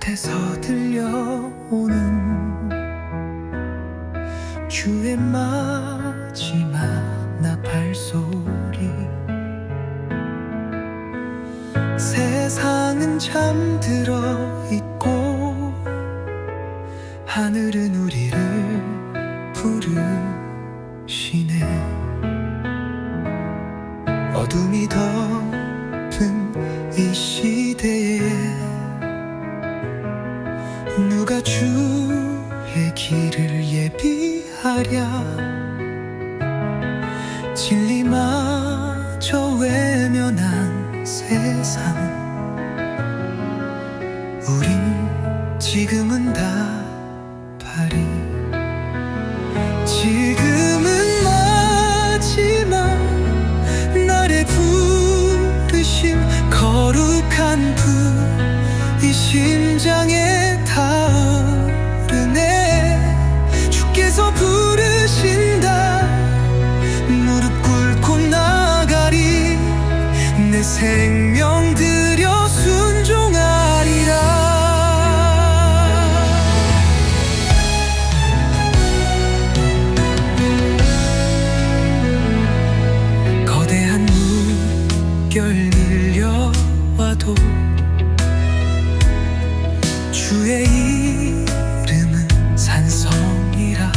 끝에서 들려오는 주의 마지막 나팔 소리. 세상은 잠들어 있고 하늘은 우리를 부르시네. 어둠이 덮은 이 시대 주의 길을 예비하랴. 진리마저 외면한 세상. 우린 지금은 다 파리 지금은 마지막 날의 부르심 거룩한 불이 심장에 주의 이름은 산성이라.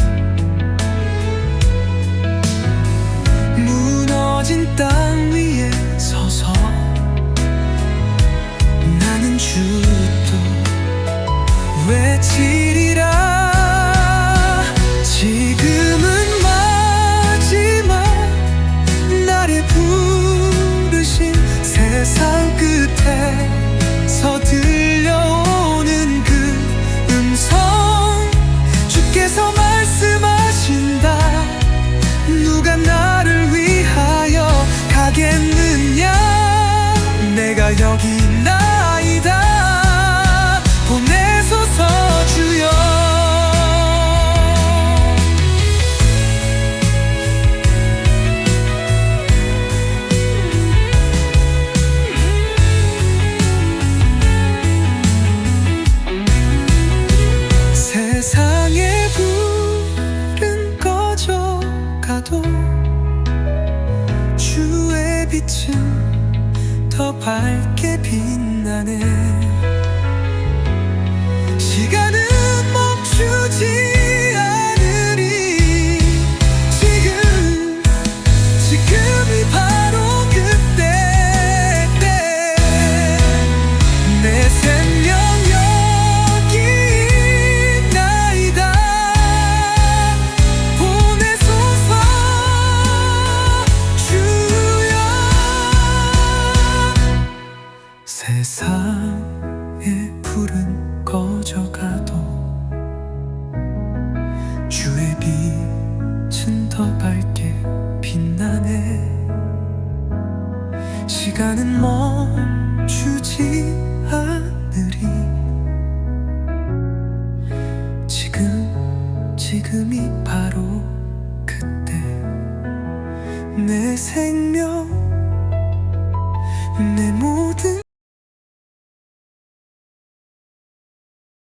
무너진 땅 위에 서서 나는 주도 외치리 주의 빛은 더 밝게 빛나네 꺼져가도 주의 빛은 더 밝게 빛나네. 시간은 멈추지 않으리. 지금 지금이 바로 그때. 내 생명 내 모든